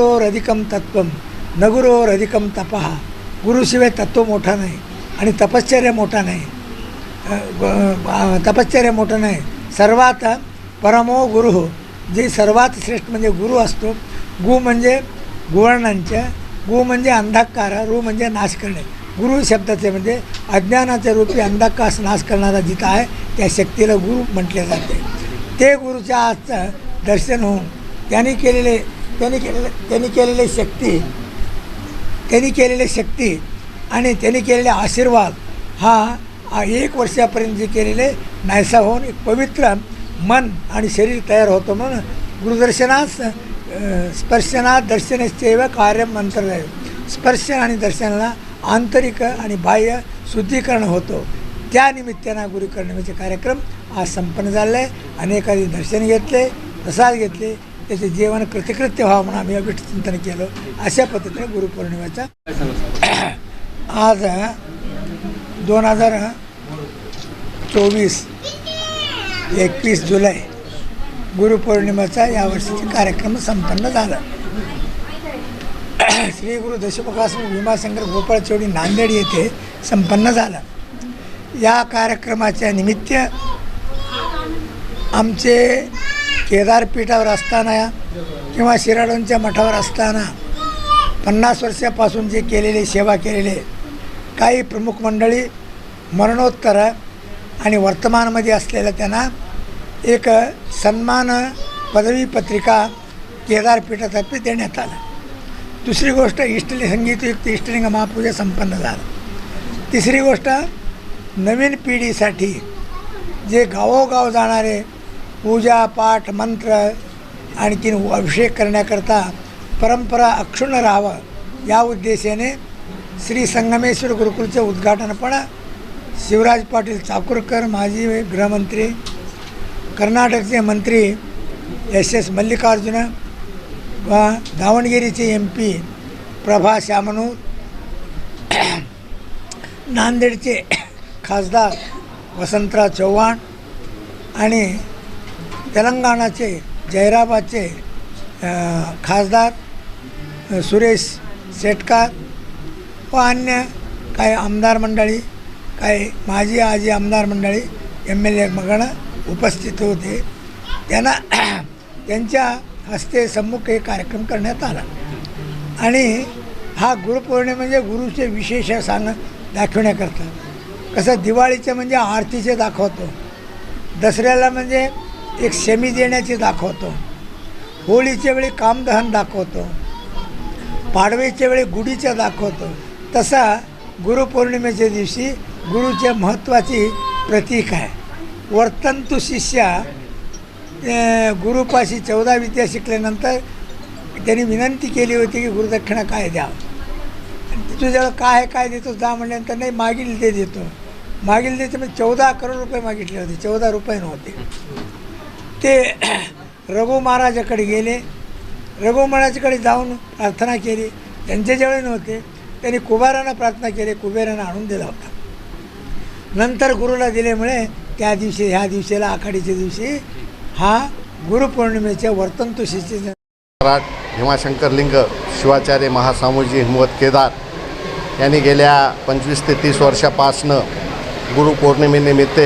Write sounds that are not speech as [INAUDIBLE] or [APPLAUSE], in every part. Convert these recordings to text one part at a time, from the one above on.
गुरोर अधिकम तत्वम न अधिकम तपहा गुरुशिवाय तत्व मोठा नाही आणि तपश्चर्या मोठा नाही. तपश्चर्या मोठा नाही. सर्वात परमो गुरु जे सर्वात श्रेष्ठ म्हणजे गुरु असतो गु म्हणजे गुवर्णांच्या गु म्हणजे अंधकार रु म्हणजे नाश करणे. गुरु शब्दाचे म्हणजे अज्ञानाच्या रूपी अंधकास नाश करणारा जिथं आहे त्या शक्तीला गुरु म्हटले जाते. ते गुरुच्या आजचं दर्शन होऊन त्यांनी केलेले त्यांनी केलेले त्यांनी केलेले शक्ती त्यांनी केलेले शक्ती आणि त्यांनी केलेले आशीर्वाद हा एक वर्षापर्यंत जे केलेले नाहीसा होऊन एक पवित्र मन आणि शरीर तयार होतं म्हणून गुरुदर्शनास स्पर्शनात स्पर्शनात दर्शनश्चैव कार्य मंत्र स्पर्श आणि दर्शनाला आंतरिक आणि बाह्य शुद्धीकरण होतो. त्या निमित्तानं गुरुकर्णिमेचे कार्यक्रम आज संपन्न झाले. आहे अनेकांनी दर्शन घेतले प्रसाद घेतले. त्याचे जीवन कृतिकृत्य व्हावं म्हणून आम्ही अभिष्ट चिंतन केलं. अशा पद्धतीने गुरुपौर्णिमेचा [CLEARS THROAT] आज दोन हजार चोवीस एकवीस जुलै गुरुपौर्णिमेचा यावर्षीचा कार्यक्रम संपन्न झाला. [CLEARS THROAT] श्री गुरु दशमुखासन भीमाशंकर गोपाळ चौडी नांदेड येथे संपन्न झाला. या कार्यक्रमाच्या निमित्त आमचे केदारपीठावर असताना किंवा शिराडूंच्या मठावर असताना पन्नास वर्षापासून जे केलेले सेवा केलेले काही प्रमुख मंडळी मरणोत्तर आणि वर्तमानमध्ये असलेल्या त्यांना एक सन्मान पदवी पत्रिका केदारपीठातर्फे देण्यात आला. दुसरी गोष्ट इष्टलिंग संगीतयुक्त इष्टलिंग महापूजा संपन्न झालं. तिसरी गोष्ट नवीन पिढीसाठी जे गावोगाव जाणारे पूजा पाठ मंत्र आणखीन अभिषेक करण्याकरता परंपरा अक्षुण्ण राहावं. या उद्देशाने श्री संगमेश्वर गुरुकुलचं उद्घाटन पण शिवराज पाटील चाकूरकर माजी गृहमंत्री कर्नाटकचे मंत्री एस एस मल्लिकार्जुन व दावणगिरीचे एम पी प्रभा शामनू नांदेडचे खासदार वसंतराव चव्हाण आणि तेलंगणाचे जैराबादचे खासदार सुरेश शेटकार व अन्य काही आमदार मंडळी काही माजी आजी आमदार मंडळी एम एल ए मगण उपस्थित होते. त्यांना त्यांच्या [CLEARS THROAT] हस्ते सम्मुख हे कार्यक्रम करण्यात आला. आणि हा गुरुपौर्णिमे म्हणजे गुरुचे विशेष सांग दाखवण्याकरता. कसं दिवाळीचं म्हणजे आरतीचे दाखवतो. दसऱ्याला म्हणजे एक शमी देण्याची दाखवतो. होळीच्या वेळी कामदहन दाखवतो. पाडवेच्या वेळी गुढीच्या दाखवतो. तसा गुरुपौर्णिमेच्या दिवशी गुरुच्या महत्त्वाची प्रतीक आहे. वर्तंतु शिष्या गुरुपाशी चौदा विद्या शिकल्यानंतर त्यांनी विनंती केली होती की गुरुदक्षिणा काय द्यावं. आणि तुझ्याजवळ काय आहे काय देतो जा म्हणल्यानंतर नाही मागील ते देतो. मागील देते म्हणजे चौदा करोड रुपये मागितले होते. चौदा रुपये नव्हते. ते [CLEARS THROAT] रघु महाराजाकडे गेले. रघु महाराजाकडे जाऊन प्रार्थना केली. त्यांच्याजवळ नव्हते त्यांनी कुबारांना प्रार्थना केली कुबेरांना आणून दिला होता. नंतर गुरुला दिल्यामुळे त्या दिवशी ह्या दिवशीला आखाडीच्या दिवशी हा गुरुपौर्णिमेच्या वर्तंतु शिष्य सम्राट भीमाशंकर लिंग शिवाचार्य महासामूजी हिमवत केदार यांनी गेल्या पंचवीस ते तीस वर्षापासनं गुरुपौर्णिमेनिमित्त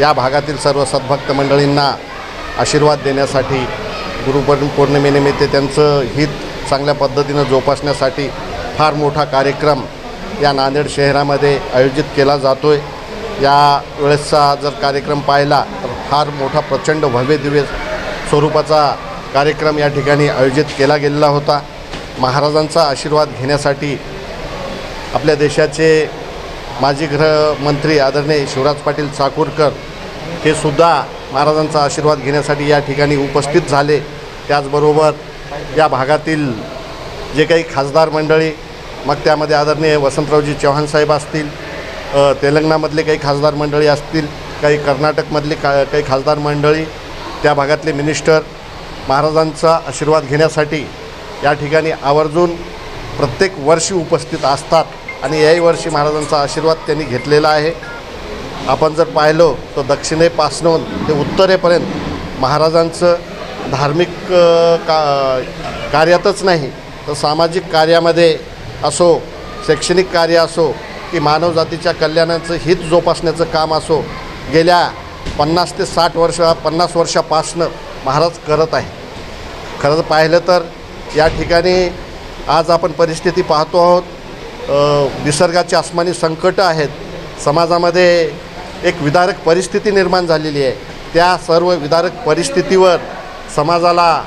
या भागातील सर्व सद्भक्त मंडळींना आशीर्वाद देण्यासाठी गुरुपौर्णि पौर्णिमेनिमित्त त्यांचं हित चांगल्या पद्धतीनं जोपासण्यासाठी फार मोठा कार्यक्रम या नांदेड शहरामध्ये आयोजित केला जातो आहे या वेळेसचा जर कार्यक्रम पाहिला तर फार मोठा प्रचंड भव्य दिव्य स्वरूपाचा कार्यक्रम या ठिकाणी आयोजित केला गेलेला होता. महाराजांचा आशीर्वाद घेण्यासाठी आपल्या देशाचे माजी गृहमंत्री आदरणीय शिवराज पाटील चाकूरकर हे सुद्धा महाराजांचा आशीर्वाद घेण्यासाठी या ठिकाणी उपस्थित झाले. त्याचबरोबर या भागातील जे काही खासदार मंडळी मग त्यामध्ये आदरणीय वसंतरावजी चव्हाण साहेब असतील तेलंगणामधले काही खासदार मंडळी असतील काही कर्नाटकमधले का काही खासदार मंडळी त्या भागातले मिनिस्टर महाराजांचा आशीर्वाद घेण्यासाठी या ठिकाणी आवर्जून प्रत्येक वर्षी उपस्थित असतात आणि याही वर्षी महाराजांचा आशीर्वाद त्यांनी घेतलेला आहे. आपण जर पाहिलो तर दक्षिणेपासनं ते उत्तरेपर्यंत महाराजांचं धार्मिक का कार्यातच नाही तर सामाजिक कार्यामध्ये असो शैक्षणिक कार्य असो की मानवजातीच्या कल्याणाचं हित जोपासण्याचं काम असो गेल्या पन्नास ते साठ वर्ष पन्नास वर्षापासनं महाराज करत आहे खरं पाहिलं तर या ठिकाणी आज आपण परिस्थिती पाहतो आहोत. निसर्गाची आसमानी संकटं आहेत. समाजामध्ये एक विदारक परिस्थिती निर्माण झालेली आहे. त्या सर्व विदारक परिस्थितीवर समाजाला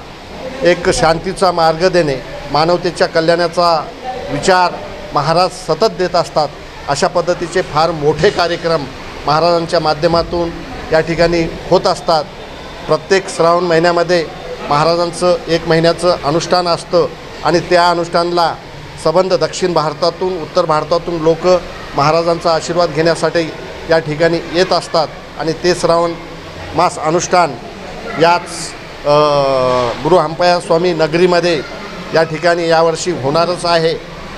एक शांतीचा मार्ग देणे मानवतेच्या कल्याणाचा विचार महाराज सतत देत असतात अशा पद्धतीचे फार मोठे कार्यक्रम महाराजांच्या माध्यमातून या ठिकाणी होत असतात. प्रत्येक श्रावण महिन्यामध्ये महाराजांचं एक महिन्याचं अनुष्ठान असतं आणि त्या अनुष्ठानला संबंध दक्षिण भारतातून उत्तर भारतातून लोक महाराजांचा आशीर्वाद घेण्यासाठी या ठिकाणी येत असतात आणि ते श्रावण मास अनुष्ठान याच गुरु हंपया स्वामी नगरीमध्ये या ठिकाणी यावर्षी होणारच आहे.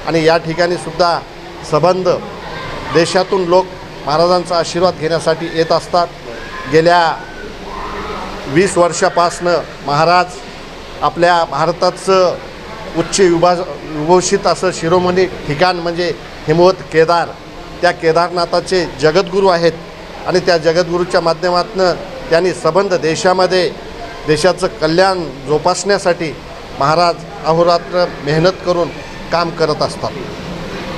आणि या ठिकाणी सुद्धा संबंध देशातून लोक महाराजांचा आशीर्वाद घेण्यासाठी येत असतात. गेल्या वीस वर्षापासनं महाराज आपल्या भारताचं उच्च विभाज विभूषित असं शिरोमणी ठिकाण म्हणजे हिमवत केदार त्या केदारनाथाचे जगद्गुरू आहेत. आणि त्या जगद्गुरूच्या माध्यमातून त्यांनी सबंध देशामध्ये देशाचं कल्याण जोपासण्यासाठी महाराज अहोरात्र मेहनत करून काम करत असतात.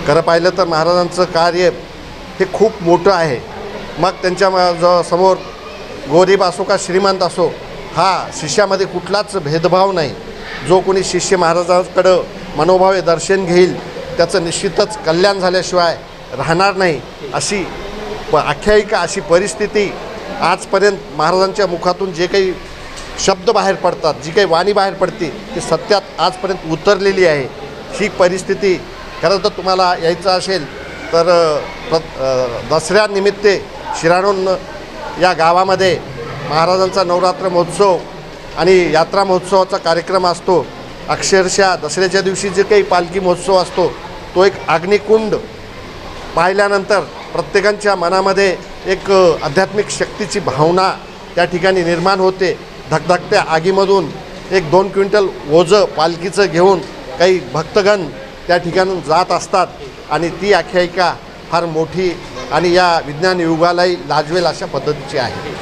खरं पाहिलं तर महाराजांचं कार्य हे खूप मोठं आहे. मग त्यांच्या ज समोर गरीब असो का श्रीमंत असो हा शिष्यामध्ये कुठलाच भेदभाव नाही. जो कोणी शिष्य महाराजांकडं मनोभावे दर्शन घेईल त्याचं निश्चितच कल्याण झाल्याशिवाय राहणार नाही अशी प आख्यायिका अशी परिस्थिती आजपर्यंत महाराजांच्या मुखातून जे काही शब्द बाहेर पडतात जी काही वाणी बाहेर पडते ती सत्यात आजपर्यंत उतरलेली आहे. ही परिस्थिती खरं तर तुम्हाला यायचं असेल तर प्र दसऱ्यानिमित्ते शिराणून या गावामध्ये महाराजांचा नवरात्र महोत्सव आणि यात्रा महोत्सवाचा कार्यक्रम असतो. अक्षरशः दसऱ्याच्या दिवशी जे काही पालखी महोत्सव असतो तो एक अग्निकुंड पाहिल्यानंतर प्रत्येकांच्या मनामध्ये एक आध्यात्मिक शक्तीची भावना त्या ठिकाणी निर्माण होते. धकधकत्या आगीमधून एक दोन क्विंटल ओझं पालखीचं घेऊन काही भक्तगण त्या ठिकाणून जात असतात आणि ती आख्यायिका फार मोठी आणि या विज्ञान युगालाही लाजवेल अशा पद्धतीची आहे.